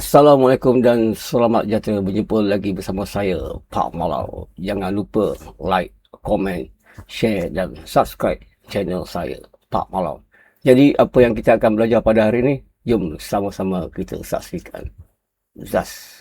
Assalamualaikum dan selamat jatuh berjumpa lagi bersama saya, Pak Malau. Jangan lupa like, komen, share dan subscribe channel saya, Pak Malau. Jadi apa yang kita akan belajar pada hari ini? Jom sama-sama kita saksikan. Zas.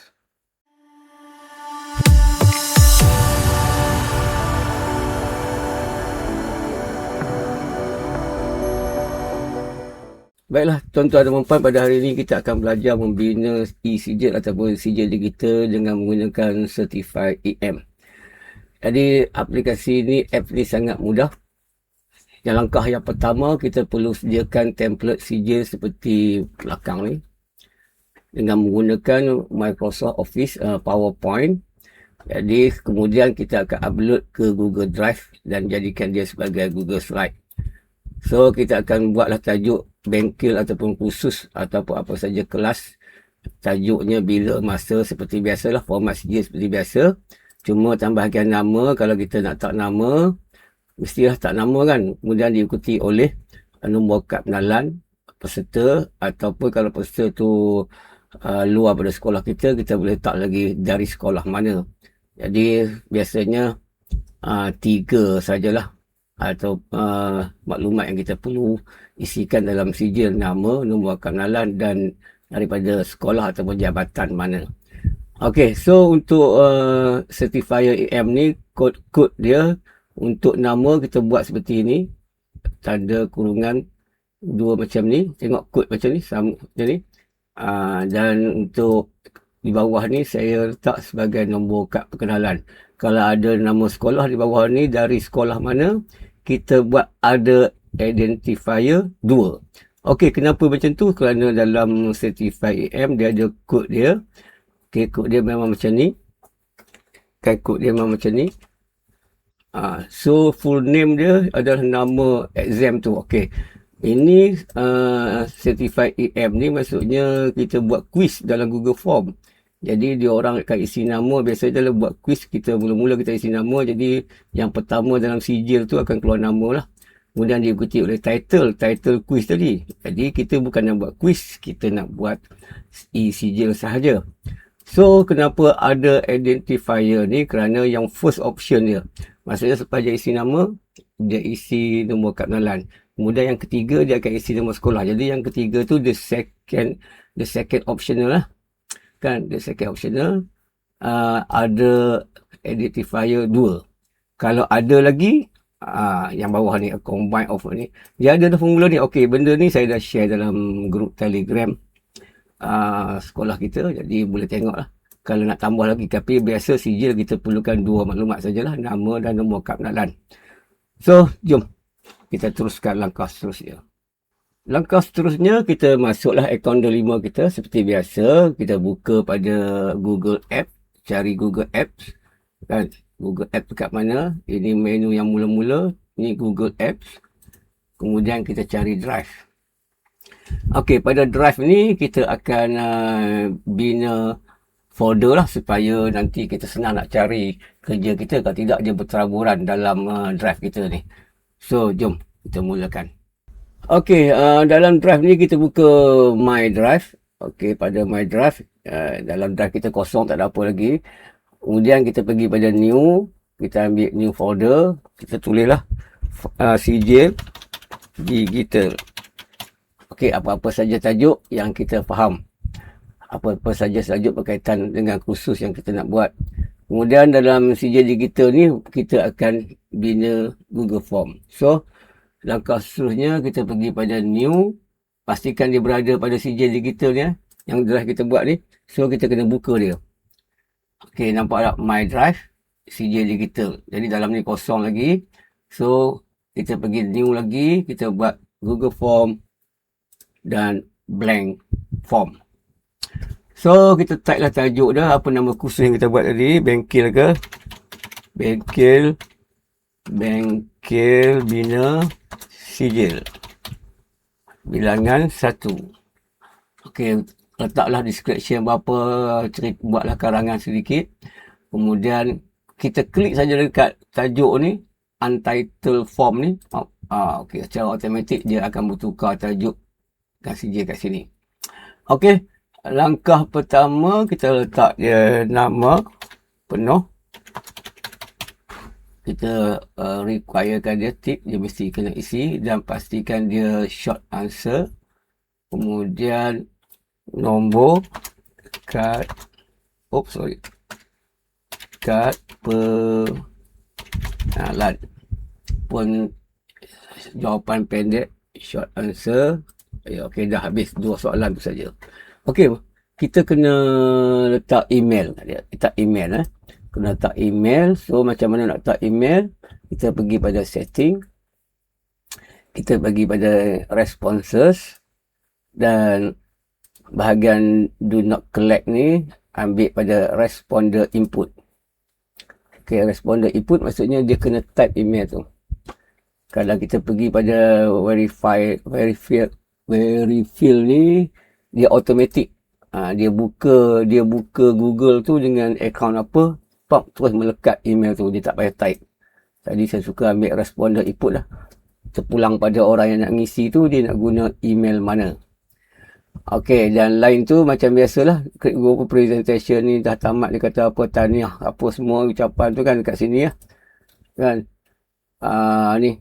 Baiklah, tuan-tuan dan puan pada hari ini kita akan belajar membina e-sijil ataupun sijil digital dengan menggunakan Certified EM. Jadi, aplikasi ini, app ini sangat mudah. Yang langkah yang pertama, kita perlu sediakan template sijil seperti belakang ni. Dengan menggunakan Microsoft Office uh, PowerPoint. Jadi, kemudian kita akan upload ke Google Drive dan jadikan dia sebagai Google Slide. So, kita akan buatlah tajuk bengkel ataupun khusus ataupun apa saja kelas. Tajuknya bila masa seperti biasalah format sijil seperti biasa. Cuma tambahkan nama kalau kita nak tak nama mestilah tak nama kan. Kemudian diikuti oleh nombor kad penalan peserta ataupun kalau peserta tu uh, luar pada sekolah kita kita boleh tak lagi dari sekolah mana. Jadi biasanya uh, tiga sajalah atau uh, maklumat yang kita perlu isikan dalam sijil nama, nombor kenalan dan daripada sekolah ataupun jabatan mana. Okey, so untuk uh, certifier EM ni kod-kod dia untuk nama kita buat seperti ini. Tanda kurungan dua macam ni. Tengok kod macam ni sama macam ni. Uh, dan untuk di bawah ni saya letak sebagai nombor kad perkenalan. Kalau ada nama sekolah di bawah ni dari sekolah mana, kita buat ada identifier 2. Okey, kenapa macam tu? Kerana dalam certified AM dia ada kod dia. Okey, kod dia memang macam ni. Kan kod dia memang macam ni. Uh, so full name dia adalah nama exam tu. Okey. Ini uh, certified EM ni maksudnya kita buat quiz dalam Google Form. Jadi dia orang akan isi nama biasanya dalam buat quiz kita mula-mula kita isi nama jadi yang pertama dalam sijil tu akan keluar nama lah. Kemudian diikuti oleh title, title quiz tadi. Jadi kita bukan nak buat quiz, kita nak buat e-sijil sahaja. So kenapa ada identifier ni kerana yang first option dia. Maksudnya sepanjang isi nama, dia isi nombor kad kenalan. Kemudian yang ketiga dia akan isi nombor sekolah. Jadi yang ketiga tu the second the second optional lah kan the second optional uh, ada identifier 2 kalau ada lagi uh, yang bawah ni combine offer ni dia ada formula ni. Okey benda ni saya dah share dalam grup telegram uh, sekolah kita. Jadi boleh tengok lah kalau nak tambah lagi tapi biasa sijil kita perlukan dua maklumat sajalah. Nama dan nombor kad so jom. Kita teruskan langkah seterusnya Langkah seterusnya kita masuklah akaun delima kita seperti biasa. Kita buka pada Google App. Cari Google Apps. Kan? Google Apps dekat mana. Ini menu yang mula-mula. Ini Google Apps. Kemudian kita cari Drive. Okey, pada Drive ni kita akan uh, bina folder lah supaya nanti kita senang nak cari kerja kita. Kalau tidak dia berteraburan dalam uh, Drive kita ni. So, jom kita mulakan. Okey, uh, dalam drive ni kita buka My Drive. Okey, pada My Drive, uh, dalam drive kita kosong, tak ada apa lagi. Kemudian kita pergi pada New, kita ambil New Folder, kita tulislah uh, CJ Digital. Okey, apa-apa saja tajuk yang kita faham. Apa-apa saja tajuk berkaitan dengan khusus yang kita nak buat. Kemudian dalam CJ Digital ni, kita akan bina Google Form. So, langkah seterusnya kita pergi pada new pastikan dia berada pada sijil digital ni yang drive kita buat ni. So kita kena buka dia. Ok nampak tak? My drive sijil digital. Jadi dalam ni kosong lagi. So kita pergi new lagi. Kita buat google form dan blank form. So kita type lah tajuk dah apa nama khusus yang kita buat tadi? Bengkel ke? Bengkel. Bengkel bina sijil. Bilangan satu. Okey letaklah description berapa cerita buatlah karangan sedikit. Kemudian kita klik saja dekat tajuk ni untitled form ni. Ah uh, okey secara automatik dia akan bertukar tajuk dan sijil kat sini. Okey langkah pertama kita letak dia nama penuh kita uh, requirekan dia tip dia mesti kena isi dan pastikan dia short answer. Kemudian nombor kad oh sorry kad penalat pun jawapan pendek short answer. Ya okey dah habis dua soalan tu saja. Okey kita kena letak email. Dia letak email eh kena letak email so macam mana nak letak email kita pergi pada setting kita pergi pada responses dan bahagian do not collect ni ambil pada responder input. Okay, responder input maksudnya dia kena type email tu. Kalau kita pergi pada verify, verify, verify ni, dia automatic. Ha, dia buka dia buka Google tu dengan account apa, pop terus melekat email tu. Dia tak payah type. Tadi saya suka ambil responder input lah. Terpulang pada orang yang nak ngisi tu, dia nak guna email mana. Okey, dan lain tu macam biasalah, group presentation ni dah tamat dia kata apa tahniah, apa semua ucapan tu kan dekat sini ya. Kan? Uh, ni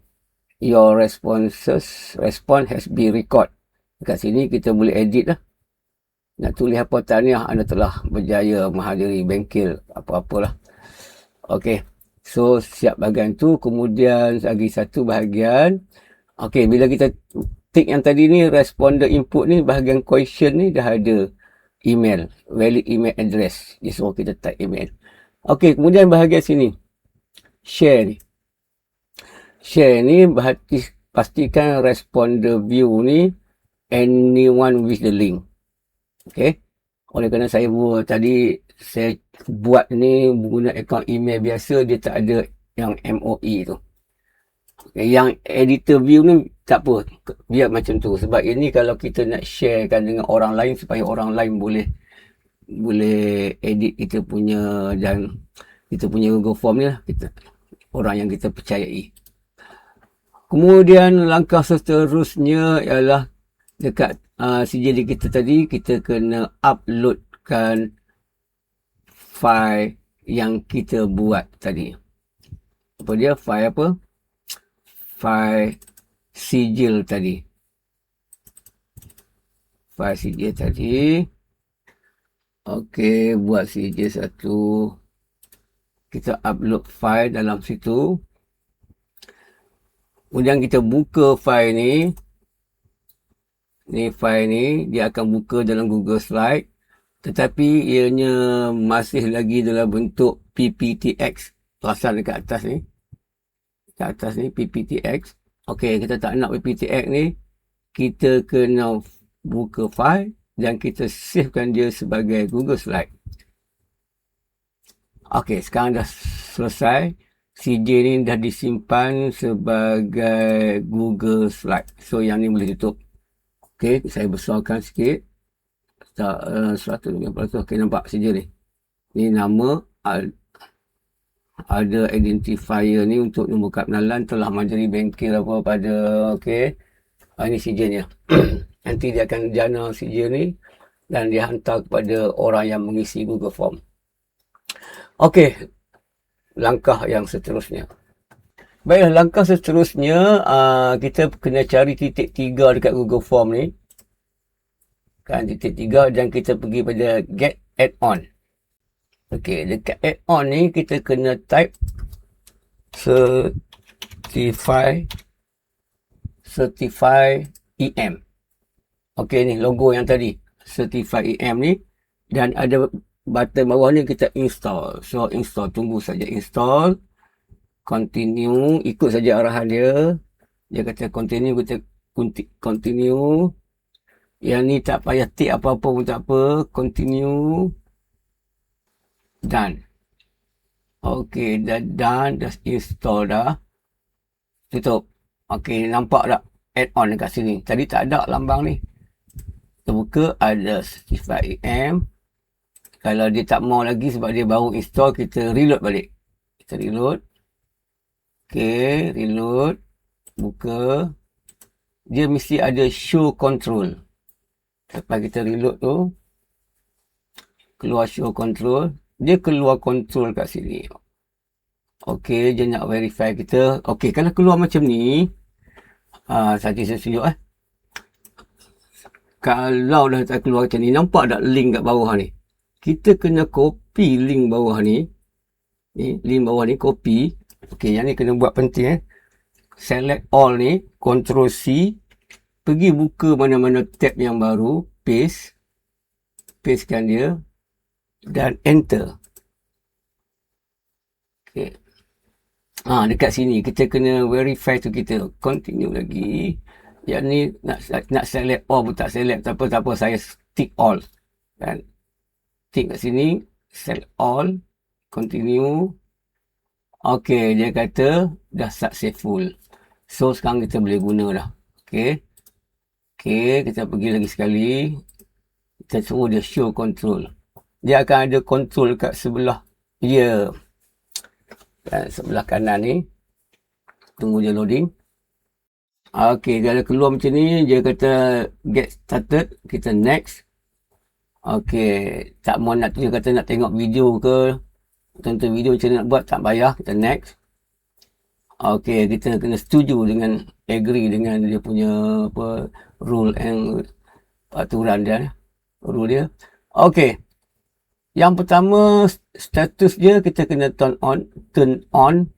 your responses response has been record. Dekat sini kita boleh edit lah. Nak tulis apa tahniah anda telah berjaya menghadiri bengkel apa-apalah. Okey. So siap bahagian tu. Kemudian lagi satu bahagian. Okey, bila kita tick yang tadi ni responder input ni bahagian question ni dah ada email. Valid email address. Dia suruh kita type email. Okey, kemudian bahagian sini. Share ni. Share ni pastikan responder view ni anyone with the link Okey, oleh kerana saya buat tadi saya buat ni guna akaun email biasa dia tak ada yang MOE tu. Yang editor view ni tak apa. Biar macam tu. Sebab ini kalau kita nak sharekan dengan orang lain supaya orang lain boleh boleh edit kita punya dan kita punya Google Form ni lah kita orang yang kita percayai. Kemudian langkah seterusnya ialah dekat uh, CJD kita tadi kita kena uploadkan file yang kita buat tadi apa dia file apa file sijil tadi. File sijil tadi. Okey, buat sijil satu. Kita upload file dalam situ. Kemudian kita buka file ni. Ni file ni, dia akan buka dalam Google Slide. Tetapi ianya masih lagi dalam bentuk PPTX. Perasan dekat atas ni. Dekat atas ni PPTX. Okey, kita tak nak PPTX ni. Kita kena buka file dan kita savekan dia sebagai Google Slide. Okey, sekarang dah selesai. CJ ni dah disimpan sebagai Google Slide. So, yang ni boleh tutup. Okey, saya besarkan sikit. Tak, uh, 150. Okey, nampak CJ ni. Ni nama ada identifier ni untuk nombor kad pengenalan telah menjadi bengkel apa pada okey ha, ini sijilnya nanti dia akan jana sijil ni dan dia hantar kepada orang yang mengisi Google Form okey langkah yang seterusnya baiklah langkah seterusnya uh, kita kena cari titik tiga dekat Google Form ni kan titik tiga dan kita pergi pada get add on Okey, dekat add-on ni kita kena type certify certify EM. Okey ni logo yang tadi certify EM ni dan ada button bawah ni kita install. So install tunggu saja install continue ikut saja arahan dia. Dia kata continue kita continue. Yang ni tak payah tick apa-apa pun tak apa. Continue done. Okey, dah done, dah install dah. Tutup. Okey, nampak tak add-on dekat sini. Tadi tak ada lambang ni. Kita buka, ada certified EM. Kalau dia tak mau lagi sebab dia baru install, kita reload balik. Kita reload. Okey, reload. Buka. Dia mesti ada show control. Lepas kita reload tu, keluar show control. Dia keluar control kat sini. Okey, dia nak verify kita. Okey, kalau keluar macam ni, uh, tadi saya tunjuk eh. Kalau dah tak keluar macam ni, nampak tak link kat bawah ni? Kita kena copy link bawah ni. Ni, link bawah ni, copy. Okey, yang ni kena buat penting eh. Select all ni, Ctrl C. Pergi buka mana-mana tab yang baru, paste. Pastekan dia. Dan enter. Okay. Ha, dekat sini kita kena verify tu kita continue lagi. Yang ni nak nak select all pun tak select tak apa tak apa saya tick all. Dan tick kat sini select all continue. Okey dia kata dah successful. So sekarang kita boleh guna dah. Okey. Okey kita pergi lagi sekali. Kita suruh dia show control. Dia akan ada control kat sebelah dia. Yeah sebelah kanan ni tunggu dia loading ok kalau keluar macam ni dia kata get started kita next ok tak mau nak dia kata nak tengok video ke tonton video macam nak buat tak bayar kita next ok kita kena setuju dengan agree dengan dia punya apa rule and aturan dia rule dia ok yang pertama status dia kita kena turn on turn on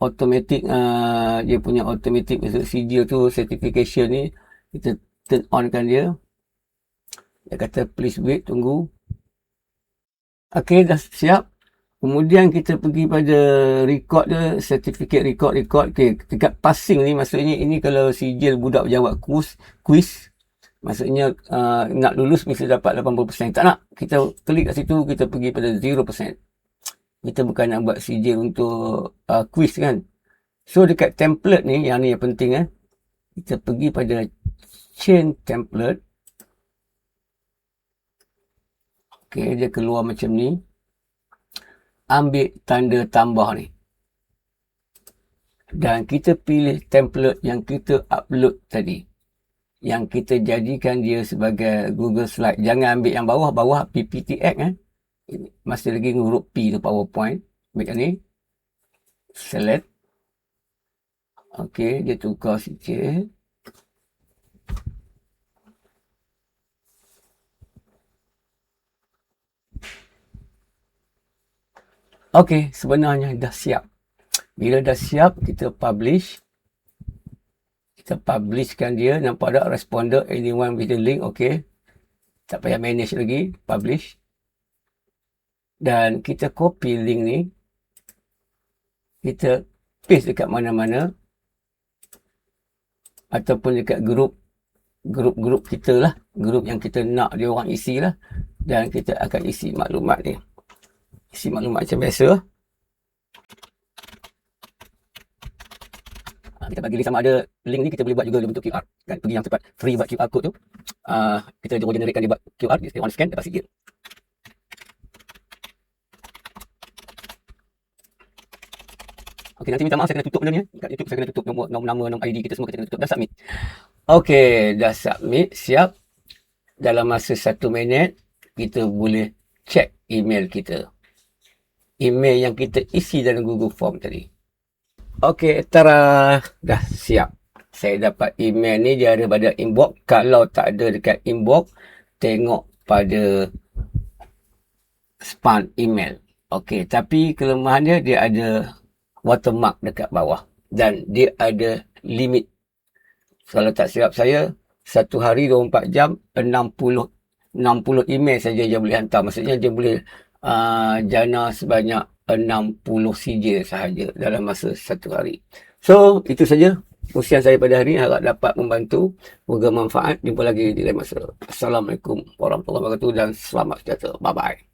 automatic uh, dia punya automatic sijil tu certification ni kita turn on kan dia. Dia kata please wait tunggu. Okey dah siap. Kemudian kita pergi pada record dia certificate record record. Okey dekat passing ni maksudnya ini kalau sijil budak jawab quiz quiz Maksudnya uh, nak lulus mesti dapat 80%. Tak nak. Kita klik kat situ, kita pergi pada 0%. Kita bukan nak buat sijil untuk uh, quiz kan. So dekat template ni, yang ni yang penting eh. Kita pergi pada change template. Okay, dia keluar macam ni. Ambil tanda tambah ni. Dan kita pilih template yang kita upload tadi yang kita jadikan dia sebagai Google Slide. Jangan ambil yang bawah, bawah PPTX eh. Masih lagi huruf P tu PowerPoint. Ambil ni. Select. Okey, dia tukar sikit. Okey, sebenarnya dah siap. Bila dah siap, kita publish. Kita publishkan dia nampak tak? Responder anyone with the link okey. Tak payah manage lagi publish. Dan kita copy link ni. Kita paste dekat mana-mana. Ataupun dekat grup grup-grup kita lah. Grup yang kita nak dia orang isi lah dan kita akan isi maklumat ni isi maklumat macam biasa kita bagi link sama ada link ni kita boleh buat juga dalam bentuk QR kan pergi yang tempat free buat QR code tu uh, kita juga generatekan dia buat QR dia on scan dapat sikit Okey, nanti minta maaf saya kena tutup benda ni. Eh. Kat YouTube saya kena tutup nombor, nombor nama, nombor ID kita semua kita kena tutup. Dah submit. Okey, dah submit. Siap. Dalam masa satu minit, kita boleh check email kita. Email yang kita isi dalam Google Form tadi. Okey, tara dah siap. Saya dapat email ni dia ada pada inbox. Kalau tak ada dekat inbox, tengok pada spam email. Okey, tapi kelemahan dia dia ada watermark dekat bawah dan dia ada limit. Kalau tak silap saya, satu hari 24 jam 60 60 email saja dia boleh hantar. Maksudnya dia boleh uh, jana sebanyak 60 CJ sahaja dalam masa satu hari. So, itu saja usian saya pada hari ini. Harap dapat membantu. Moga manfaat. Jumpa lagi di lain masa. Assalamualaikum warahmatullahi wabarakatuh dan selamat sejahtera. Bye-bye.